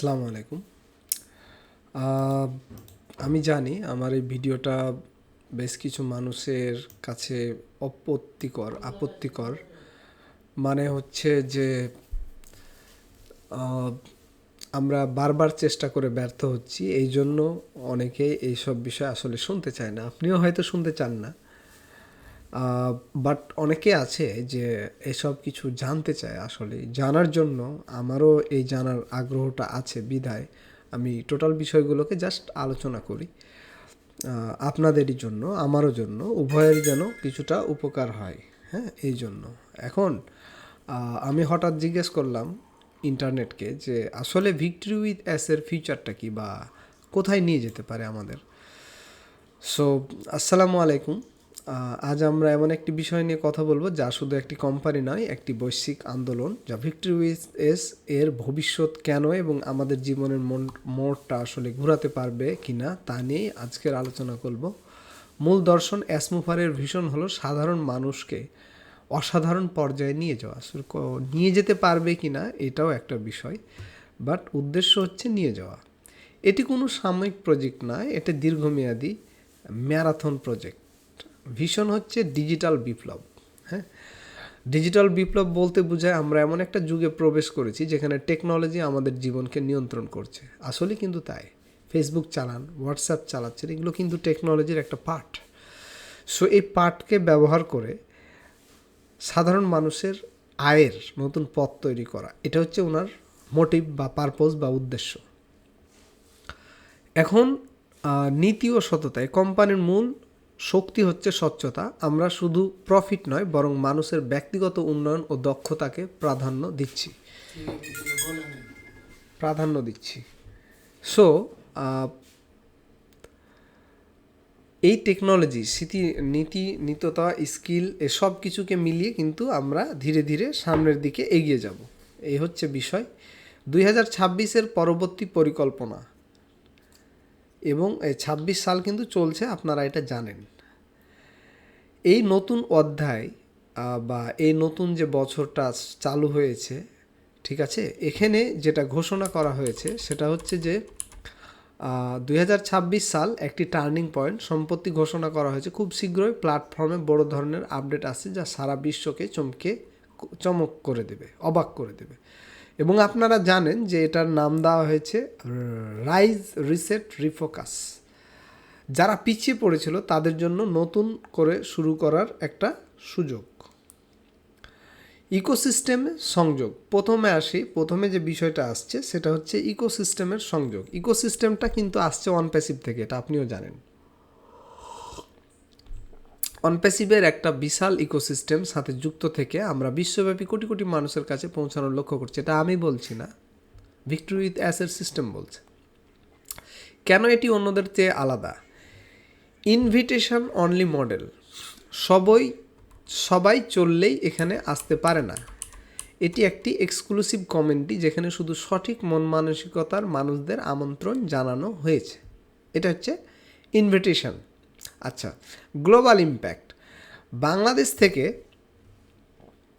আসসালামু আলাইকুম। আমি জানি আমার এই ভিডিওটা বেশ কিছু মানুষের কাছে অপত্তিকর আপত্তিকর। মানে হচ্ছে যে আমরা বারবার চেষ্টা করে ব্যর্থ হচ্ছি এই জন্য অনেকে এইসব বিষয় আসলে শুনতে চায় না। আপনিও হয়তো শুনতে চান না। বাট অনেকে আছে যে এসব কিছু জানতে চায় আসলে। জানার জন্য আমারও এই জানার আগ্রহটা আছে বিধায়। আমি টোটাল বিষয়গুলোকে জাস্ট আলোচনা করি। আপনাদেরই জন্য, আমারও জন্য, উভয়ের যেন কিছুটা উপকার হয় হ্যাঁ এই জন্য। এখন আমি হঠাৎ জিজ্ঞেস করলাম ইন্টারনেটকে যে আসলে ভিক্টরি উইথ অ্যাসের ফিউচারটা কি বা কোথায় নিয়ে যেতে পারে আমাদের? সো আসসালামু আলাইকুম। আজ আমরা এমন একটি বিষয় নিয়ে কথা বলব যা শুধু একটি কোম্পানি নয়, একটি বৈশ্বিক আন্দোলন। যা ভিক্টরি উইথ এস এর ভবিষ্যৎ কেন এবং আমাদের জীবনের মন, মোড়টা আসলে ঘোরাতে পারবে কি না তা নিয়ে আজকের আলোচনা করব। মূল দর্শন অ্যাসমুফারের ভীষণ হলো সাধারণ মানুষকে অসাধারণ পর্যায়ে নিয়ে যাওয়া। নিয়ে যেতে পারবে কিনা এটাও একটা বিষয় বাট উদ্দেশ্য হচ্ছে নিয়ে যাওয়া। এটি কোনো সাময়িক প্রজেক্ট নয়, এটা দীর্ঘমেয়াদী ম্যারাথন প্রজেক্ট ভীষণ হচ্ছে ডিজিটাল বিপ্লব হ্যাঁ? ডিজিটাল বিপ্লব বলতে বোঝায় আমরা এমন একটা যুগে প্রবেশ করেছি যেখানে টেকনোলজি আমাদের জীবনকে নিয়ন্ত্রণ করছে। আসলে কিন্তু তাই। ফেসবুক চালান হোয়াটসঅ্যাপ চালাচ্ছেন, এগুলো কিন্তু টেকনোলজির একটা পার্ট সো এই পার্টকে ব্যবহার করে সাধারণ মানুষের আয়ের নতুন পথ তৈরি করা, এটা হচ্ছে ওনার মোটিভ বা পারপোজ বা উদ্দেশ্য। এখন নীতি ও সততায় কোম্পানির মূল শক্তি হচ্ছে স্বচ্ছতা। আমরা শুধু প্রফিট নয়, বরং মানুষের ব্যক্তিগত উন্নয়ন ও দক্ষতাকে প্রাধান্য দিচ্ছি। প্রাধান্য দিচ্ছি। সো এই টেকনোলজি স্মৃতি, নীতি, নিততা স্কিল এসব কিছুকে মিলিয়ে কিন্তু আমরা ধীরে ধীরে সামনের দিকে এগিয়ে যাব। এই হচ্ছে বিষয়। দুই হাজার ছাব্বিশের পরবর্তী পরিকল্পনা। এবং ছাব্বিশ সাল কিন্তু চলছে, আপনারা এটা জানেন। এই নতুন অধ্যায় বা এই নতুন যে বছরটা চালু হয়েছে, ঠিক আছে? এখানে যেটা ঘোষণা করা হয়েছে, সেটা হচ্ছে যে দু হাজার ছাব্বিশ সাল একটি টার্নিং পয়েন্ট। সম্পত্তি ঘোষণা করা হয়েছে খুব শীঘ্রই, প্ল্যাটফর্মে বড় ধরনের আপডেট আসছে যা সারা বিশ্বকে চমকে চমক করে দেবে, অবাক করে দেবে। এবং আপনারা জানেন যে এটার নাম দেওয়া হয়েছে রাইজ রিসেট রিফোকাস যারা পিছিয়ে পড়েছিল, তাদের জন্য নতুন করে শুরু করার একটা সুযোগ। ইকোসিস্টেমে সংযোগ। প্রথমে আসি, প্রথমে যে বিষয়টা আসছে, সেটা হচ্ছে ইকোসিস্টেমের সংযোগ। ইকোসিস্টেমটা কিন্তু আসছে ওয়ান প্যাসিভ থেকে, এটা আপনিও জানেন। অনপ্যাসিভের একটা বিশাল ইকোসিস্টেম সাথে যুক্ত থেকে আমরা বিশ্বব্যাপী কোটি কোটি মানুষের কাছে পৌঁছানোর লক্ষ্য করছি। এটা আমি বলছি না। ভিক্টরি উইথ অ্যাসের সিস্টেম বলছে। কেন এটি অন্যদের চেয়ে আলাদা? ইনভিটেশন অনলি মডেল সবই, সবাই চললেই এখানে আসতে পারে না। এটি একটি এক্সক্লুসিভ কমেন্টি যেখানে শুধু সঠিক মন মানসিকতার মানুষদের আমন্ত্রণ জানানো হয়েছে। এটা হচ্ছে ইনভিটেশন আচ্ছা গ্লোবাল ইম্প্যাক্ট বাংলাদেশ থেকে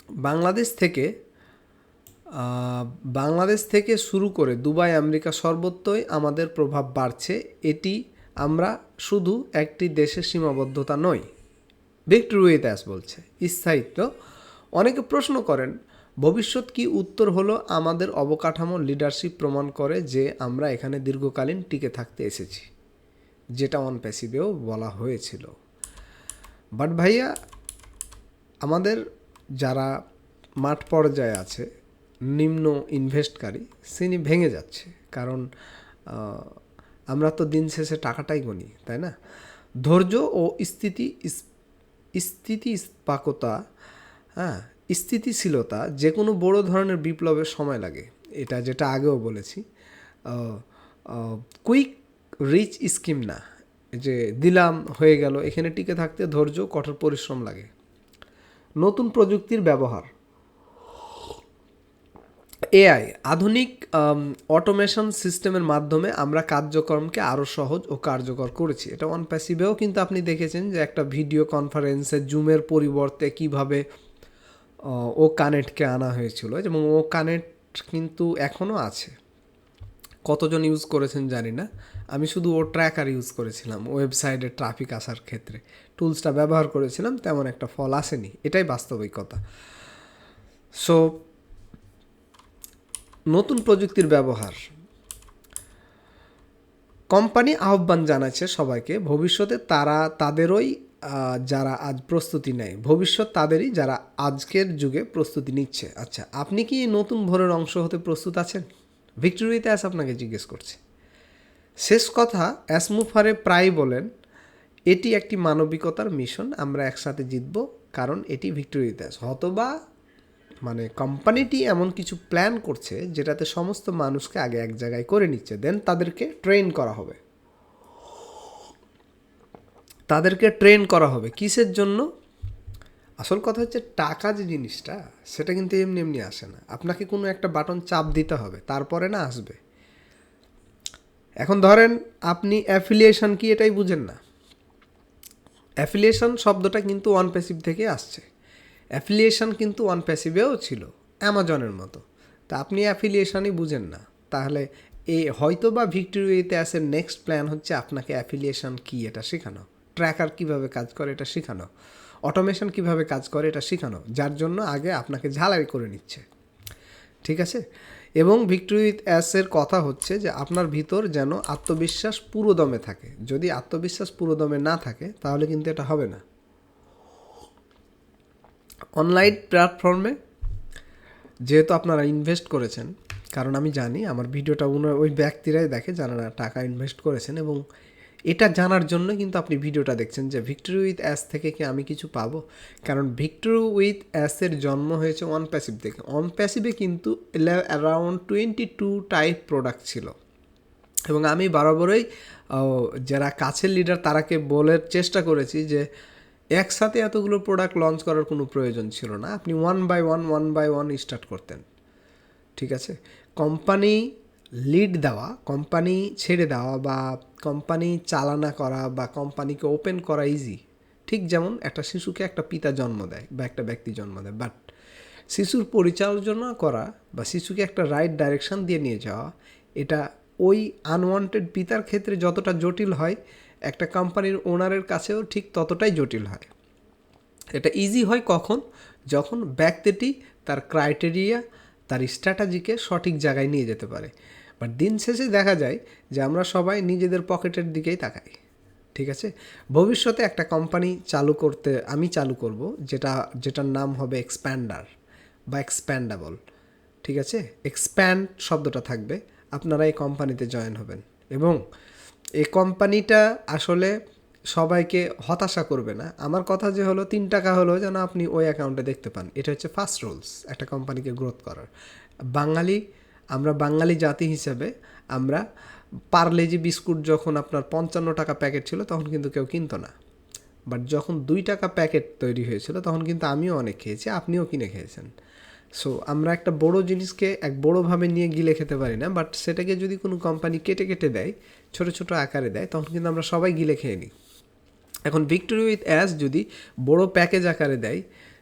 বাংলাদেশ থেকে বাংলাদেশ থেকে শুরু করে দুবাই, আমেরিকা সর্বত্রই আমাদের প্রভাব বাড়ছে। এটি আমরা শুধু একটি দেশের সীমাবদ্ধতা নয় ভিক্টরি অ্যাস বলছে, স্থায়িত্ব। অনেকে প্রশ্ন করেন, ভবিষ্যৎ কি উত্তর হলো? আমাদের অবকাঠামো লিডারশিপ প্রমাণ করে যে আমরা এখানে দীর্ঘকালীন টিকে থাকতে এসেছি। যেটা অন প্যাসিভেও বলা হয়েছিল। বাট ভাইয়া, আমাদের যারা মাঠ পর্যায়ে আছে, নিম্ন ইনভেস্টকারী তিনি ভেঙে যাচ্ছে। কারণ আমরা তো দিন শেষে টাকাটাই গণি তাই না? ধৈর্য ও স্থিতি, স্থিতিস্পাকতা হ্যাঁ স্থিতিশীলতা যে কোনো বড় ধরনের বিপ্লবের সময় লাগে। এটা যেটা আগেও বলেছি। কুইক রিচ স্কিম না। যে দিলাম, হয়ে গেল, এখানে টিকে থাকতে ধৈর্য, কঠোর পরিশ্রম লাগে। নতুন প্রযুক্তির ব্যবহার। এআই, আধুনিক অটোমেশন সিস্টেমের মাধ্যমে আমরা কার্যক্রমকে আরও সহজ ও কার্যকর করেছি। এটা অন প্যাসিভেও কিন্তু আপনি দেখেছেন যে একটা ভিডিও কনফারেন্সে জুমের পরিবর্তে কীভাবে ও কানেক্টকে আনা হয়েছিল এবং ও কানেক্ট কিন্তু এখনও আছে। কতজন ইউজ করেছেন জানি না আমি শুধু ও ট্র্যাকার ইউজ করেছিলাম ওয়েবসাইটে ট্রাফিক আসার ক্ষেত্রে। টুলসটা ব্যবহার করেছিলাম, তেমন একটা ফল আসেনি, এটাই বাস্তবিকতা। সো নতুন প্রযুক্তির ব্যবহার। কোম্পানি আহ্বান জানাচ্ছে সবাইকে, ভবিষ্যতে তারা তাদেরই যারা আজ প্রস্তুতি নেয়, ভবিষ্যৎ তাদেরই যারা আজকের যুগে প্রস্তুতি নিচ্ছে। আচ্ছা আপনি কি নতুন ভোরের অংশ হতে প্রস্তুত আছেন? ভিক্টোরিতে অ্যাস আপনাকে জিজ্ঞেস করছে। শেষ কথা, অ্যাসমুফারে প্রায় বলেন, এটি একটি মানবিকতার মিশন, আমরা একসাথে জিতব, কারণ এটি ভিক্টোরি অ্যাস হতবা মানে কোম্পানিটি এমন কিছু প্ল্যান করছে, যেটাতে সমস্ত মানুষকে আগে এক জায়গায় করে নিচ্ছে দেন তাদেরকে ট্রেন করা হবে। তাদেরকে ট্রেন করা হবে। কিসের জন্য? আসল কথা হচ্ছে টাকা যে জিনিসটা, সেটা কিন্তু এমনি এমনি আসে না। আপনাকে কোনো একটা বাটন চাপ দিতে হবে, তারপরে না আসবে। এখন ধরেন আপনি অ্যাফিলিয়েশন কি এটাই বুঝেন না। অ্যাফিলিয়েশন শব্দটা কিন্তু ওয়ান প্যাসিভ থেকে আসছে। অ্যাফিলিয়েশন কিন্তু ওয়ান প্যাসিভেও ছিল অ্যামাজনের মতো। তা আপনি অ্যাফিলিয়েশনই বুঝেন না। তাহলে এ হয়তো বা ভিক্টোরিয়াতে আসে নেক্সট প্ল্যান হচ্ছে আপনাকে অ্যাফিলিয়েশন কি এটা শেখানো। ট্র্যাকার কীভাবে কাজ করে এটা শেখানো। অটোমেশন কীভাবে কাজ করে এটা শেখানো, যার জন্য আগে আপনাকে ঝালাই করে নিচ্ছে। ঠিক আছে? এবং ভিক্টোরি অ্যাসের কথা হচ্ছে যে, আপনার ভিতর যেন আত্মবিশ্বাস পুরোদমে থাকে। যদি আত্মবিশ্বাস পুরোদমে না থাকে, তাহলে কিন্তু এটা হবে না। অনলাইন প্ল্যাটফর্মে যেহেতু আপনারা ইনভেস্ট করেছেন, কারণ আমি জানি আমার ভিডিওটা ওই ব্যক্তিরাই দেখে যারা টাকা ইনভেস্ট করেছেন এবং এটা জানার জন্য কিন্তু আপনি ভিডিওটা দেখছেন যে ভিক্টোরি উইথ অ্যাস থেকে কি আমি কিছু পাবো? কারণ ভিক্টোরি উইথ অ্যাসের জন্ম হয়েছে ওয়ান প্যাসিভ থেকে। অন প্যাসিভে কিন্তু around twenty two type product ছিল। এবং আমি বরাবরই যারা কাছের লিডার তারাকে বলার চেষ্টা করেছি যে একসাথে এতগুলো প্রোডাক্ট লঞ্চ করার কোনো প্রয়োজন ছিল না। আপনি one by one one by one start করতেন। ঠিক আছে? কোম্পানি লিড দেওয়া কোম্পানি ছেড়ে দেওয়া বা কোম্পানি চালানা করা বা কোম্পানিকে ওপেন করা ইজি ঠিক যেমন একটা শিশুকে একটা পিতা জন্ম দেয় বা একটা ব্যক্তি জন্ম দেয় বাট শিশুর পরিচালনা করা বা শিশুকে একটা রাইট ডাইরেকশন দিয়ে নিয়ে যাওয়া, এটা ওই আনওয়ান্টেড পিতার ক্ষেত্রে যতটা জটিল হয়, একটা কোম্পানির ওনারের কাছেও ঠিক ততটাই জটিল হয়। এটা ইজি হয় কখন? যখন ব্যক্তিটি তার ক্রাইটেরিয়া তার স্ট্র্যাটাজিকে সঠিক জায়গায় নিয়ে যেতে পারে। বাট দিন শেষে দেখা যায় যে আমরা সবাই নিজেদের পকেটের দিকেই তাকাই, ঠিক আছে? ভবিষ্যতে একটা কোম্পানি চালু করতে আমি চালু করব, যেটা, যেটার নাম হবে এক্সপ্যান্ডার বা এক্সপ্যান্ডাবল ঠিক আছে? এক্সপ্যান্ড শব্দটা থাকবে, আপনারা এই কোম্পানিতে জয়েন হবেন। এবং এই কোম্পানিটা আসলে সবাইকে হতাশা করবে না। আমার কথা যে হলো, তিন টাকা হলো যেন আপনি ওই অ্যাকাউন্টে দেখতে পান। এটা হচ্ছে ফার্স্ট রুলস একটা কোম্পানিকে গ্রোথ করার। বাঙালি আমরা বাঙালি জাতি হিসেবে আমরা পার্লেজি বিস্কুট যখন আপনার পঞ্চান্ন টাকা প্যাকেট ছিল, তখন কিন্তু কেউ কিনতো না। বাট যখন দুই টাকা প্যাকেট তৈরি হয়েছিল, তখন কিন্তু আমিও অনেক খেয়েছি, আপনিও কিনে খেয়েছেন। সো আমরা একটা বড় জিনিসকে এক বড়োভাবে নিয়ে গিলে খেতে পারি না বাট সেটাকে যদি কোনো কোম্পানি কেটে কেটে দেয়, ছোট ছোট আকারে দেয়, তখন কিন্তু আমরা সবাই গিলে খেয়ে নিই। এখন ভিক্টোরি উইথ অ্যাস যদি বড় প্যাকেজ আকারে দেয়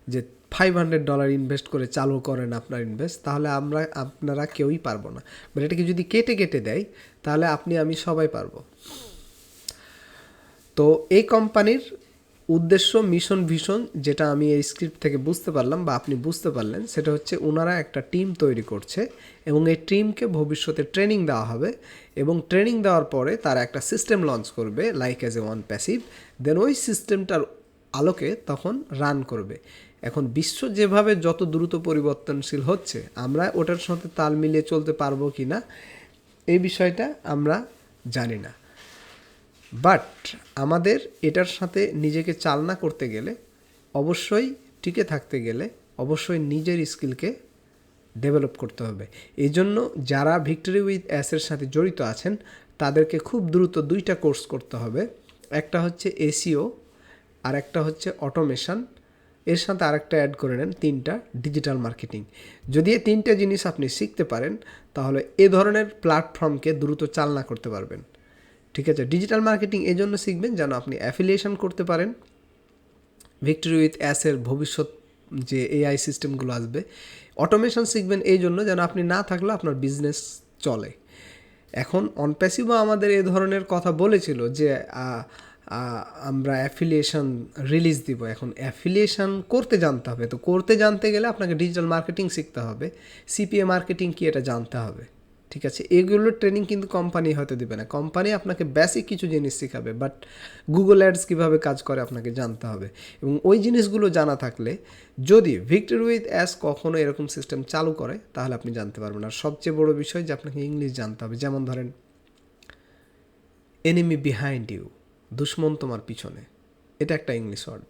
যে ফাইভ হান্ড্রেড ডলার ইনভেস্ট করে চালু করেন আপনার ইনভেস্ট তাহলে আমরা, আপনারা কেউই পারব না। বাট এটাকে যদি কেটে কেটে দেয়, তাহলে আপনি, আমি সবাই পারব। তো এই কোম্পানির উদ্দেশ্য মিশন ভিশন যেটা আমি এই স্ক্রিপ্ট থেকে বুঝতে পারলাম বা আপনি বুঝতে পারলেন, সেটা হচ্ছে ওনারা একটা টিম তৈরি করছে এবং এই টিমকে ভবিষ্যতে ট্রেনিং দেওয়া হবে এবং ট্রেনিং দেওয়ার পরে তারা একটা সিস্টেম লঞ্চ করবে like as a one passive then ওই সিস্টেমটার আলোকে তখন রান করবে। এখন বিশ্ব যেভাবে যত দ্রুত পরিবর্তনশীল হচ্ছে, আমরা ওটার সাথে তাল মিলিয়ে চলতে পারব কি না এই বিষয়টা আমরা জানি না। বাট আমাদের এটার সাথে নিজেকে চালনা করতে গেলে, অবশ্যই টিকে থাকতে গেলে অবশ্যই নিজের স্কিলকে ডেভেলপ করতে হবে। এই জন্য যারা ভিক্টোরি উইথ অ্যাসের সাথে জড়িত আছেন, তাদেরকে খুব দ্রুত দুইটা কোর্স করতে হবে। একটা হচ্ছে এসিও আর একটা হচ্ছে অটোমেশন। এর সাথে আরেকটা অ্যাড করে নেন তিনটা ডিজিটাল মার্কেটিং যদি এই তিনটা জিনিস আপনি শিখতে পারেন, তাহলে এ ধরনের প্ল্যাটফর্মকে দ্রুত চালনা করতে পারবেন। ঠিক আছে? ডিজিটাল মার্কেটিং এই জন্য শিখবেন যেন আপনি অ্যাফিলিয়েশন করতে পারেন। ভিক্টোরি উইথ অ্যাসের ভবিষ্যৎ যে এআই সিস্টেমগুলো আসবে অটোমেশন শিখবেন এই জন্য যেন আপনি না থাকলে আপনার বিজনেস চলে। এখন অনপ্যাসিভও আমাদের এ ধরনের কথা বলেছিল যে আমরা অ্যাফিলিয়েশন রিলিজ দিব। এখন অ্যাফিলিয়েশন করতে জানতে হবে। তো করতে জানতে গেলে আপনাকে ডিজিটাল মার্কেটিং শিখতে হবে। সিপিএ মার্কেটিং কি এটা জানতে হবে। ঠিক আছে? এগুলোর ট্রেনিং কিন্তু কোম্পানি হয়তো দেবে না। কোম্পানি আপনাকে বেসিক কিছু জিনিস শেখাবে বাট গুগল অ্যাডস কীভাবে কাজ করে আপনাকে জানতে হবে। এবং ওই জিনিসগুলো জানা থাকলে যদি ভিক্টর উইথ অ্যাস কখনো এরকম সিস্টেম চালু করে, তাহলে আপনি জানতে পারবেন। আর সবচেয়ে বড় বিষয় যে আপনাকে ইংলিশ জানতে হবে। যেমন ধরেন এনিমি বিহাইন্ড ইউ দুশ্মন তোমার পিছনে। এটা একটা ইংলিশ ওয়ার্ড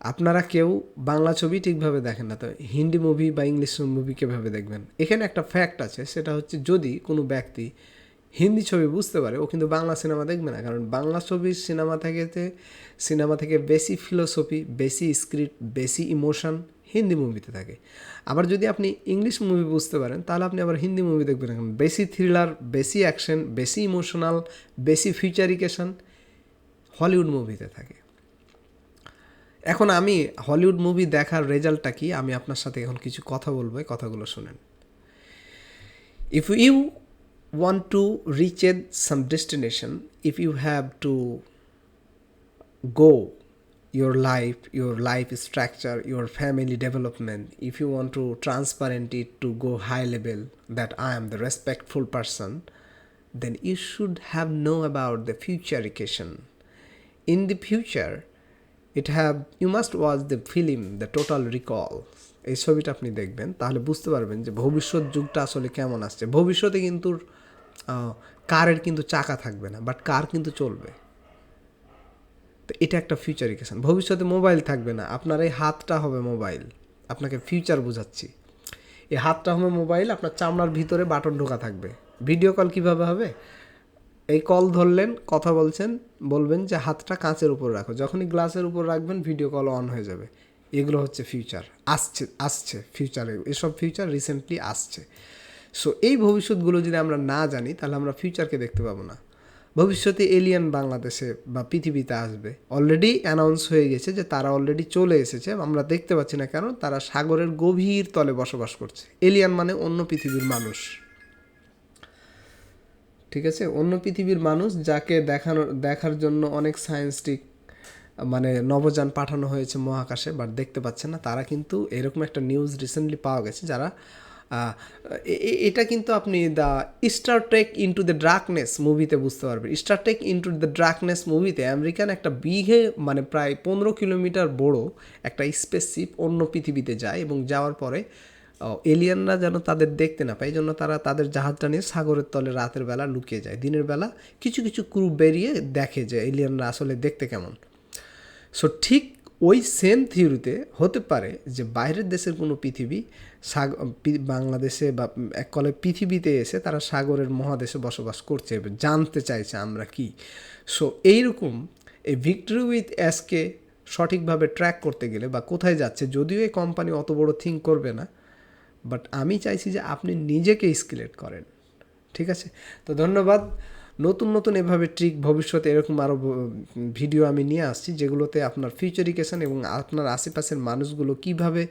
আপনারা কেউ বাংলা ছবি ঠিকভাবে দেখেন না, তো হিন্দি মুভি বা ইংলিশ মুভি কীভাবে দেখবেন। এখানে একটা ফ্যাক্ট আছে, সেটা হচ্ছে যদি কোনো ব্যক্তি হিন্দি ছবি বুঝতে পারে, ও কিন্তু বাংলা সিনেমা দেখবে না। কারণ বাংলা ছবির সিনেমা থেকে সিনেমা থেকে বেশি ফিলোসফি বেশি স্ক্রিপ্ট বেশি ইমোশন হিন্দি মুভিতে থাকে। আবার যদি আপনি ইংলিশ মুভি বুঝতে পারেন, তাহলে আপনি আবার হিন্দি মুভি দেখবেন না কারণ বেশি থ্রিলার বেশি অ্যাকশন বেশি ইমোশনাল বেশি ফিউচারিকেশন হলিউড মুভিতে থাকে। এখন আমি হলিউড মুভি দেখার রেজাল্টটা কি? আমি আপনার সাথে এখন কিছু কথা বলব, এই কথাগুলো শুনেন। If you want to reach at some destination, if you have to go your life your life structure your family development if you want to transparent it to go high level that i am the respectful person then you should have know about the future education in the future it have you must watch the film the total recall এই ছবিটা আপনি দেখবেন তাহলে বুঝতে পারবেন যে ভবিষ্যৎ যুগটা আসলে কেমন আসছে ভবিষ্যতে কিন্তু কারের কিন্তু চাকা থাকবে না বাট কার কিন্তু চলবে তো এটা একটা ফিউচারিকেশন ভবিষ্যতে মোবাইল থাকবে না। আপনার এই হাতটা হবে মোবাইল আপনাকে ফিউচার বোঝাচ্ছি। এই হাতটা হবে মোবাইল আপনার চামড়ার ভিতরে বাটন ঢোকা থাকবে। ভিডিও কল কীভাবে হবে? এই কল ধরলেন, কথা বলছেন, বলবেন যে হাতটা কাঁচের উপর রাখো। যখনই গ্লাসের উপর রাখবেন ভিডিও কল অন হয়ে যাবে। এগুলো হচ্ছে ফিউচার আসছে আসছে ফিউচারে এসব ফিউচার রিসেন্টলি আসছে। সো এই ভবিষ্যৎগুলো যদি আমরা না জানি, তাহলে আমরা ফিউচারকে দেখতে পাবো না। ভবিষ্যতে এলিয়ান বাংলাদেশে বা পৃথিবীতে আসবে। অলরেডি অ্যানাউন্স হয়ে গেছে যে তারা অলরেডি চলে এসেছে। আমরা দেখতে পাচ্ছি না কেন, তারা সাগরের গভীর তলে বসবাস করছে। এলিয়ান মানে অন্য পৃথিবীর মানুষ। ঠিক আছে? অন্য পৃথিবীর মানুষ যাকে দেখানোর দেখার জন্য অনেক সায়েন্সটিক মানে নবযান পাঠানো হয়েছে মহাকাশে বাট দেখতে পাচ্ছে না, তারা কিন্তু এরকম একটা নিউজ রিসেন্টলি পাওয়া গেছে, যারা এটা কিন্তু আপনি the Star Trek Into the Darkness মুভিতে বুঝতে পারবেন। Star Trek Into the Darkness মুভিতে আমেরিকান একটা বিঘে মানে প্রায় পনেরো কিলোমিটার বড় একটা স্পেসশিপ অন্য পৃথিবীতে যায় এবং যাওয়ার পরে এলিয়ানরা যেন তাদের দেখতে না পায়, এই জন্য তারা তাদের জাহাজটা নিয়ে সাগরের তলে রাতের বেলা লুকিয়ে যায়। দিনের বেলা কিছু কিছু ক্রু বেরিয়ে দেখে যে এলিয়ানরা আসলে দেখতে কেমন। সো ঠিক ওই সেম থিওরিতে হতে পারে যে বাইরের দেশের কোনো পৃথিবী বাংলাদেশে বা এক কলে পৃথিবীতে এসে তারা সাগরের মহাদেশে বসবাস করছে, জানতে চাইছে আমরা কি। সো এইরকম এই ভিক্টরি উইথ অ্যাসকে সঠিকভাবে ট্র্যাক করতে গেলে বা কোথায় যাচ্ছে, যদিও এই কোম্পানি অত বড় থিঙ্ক করবে না বাট আমি চাইছি যে আপনি নিজেকে স্কিলেট করেন, ঠিক আছে? তো ধন্যবাদ। নতুন নতুন এভাবে ট্রিক ভবিষ্যতে এরকম আরও ভিডিও আমি নিয়ে আসছি, যেগুলোতে আপনার ফিউচারিকেশন এবং আপনার আশেপাশের মানুষগুলো কীভাবে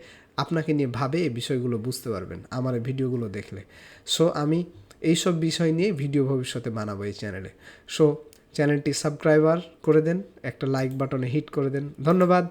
আপনাকে নিয়ে ভাবে এই বিষয়গুলো বুঝতে পারবেন, আমার ভিডিওগুলো দেখলে। সো আমি এইসব বিষয় নিয়ে ভিডিও ভবিষ্যতে বানাবো এই চ্যানেলে সো চ্যানেলটি সাবস্ক্রাইবার করে দেন, একটা লাইক বাটনে হিট করে দেন। ধন্যবাদ।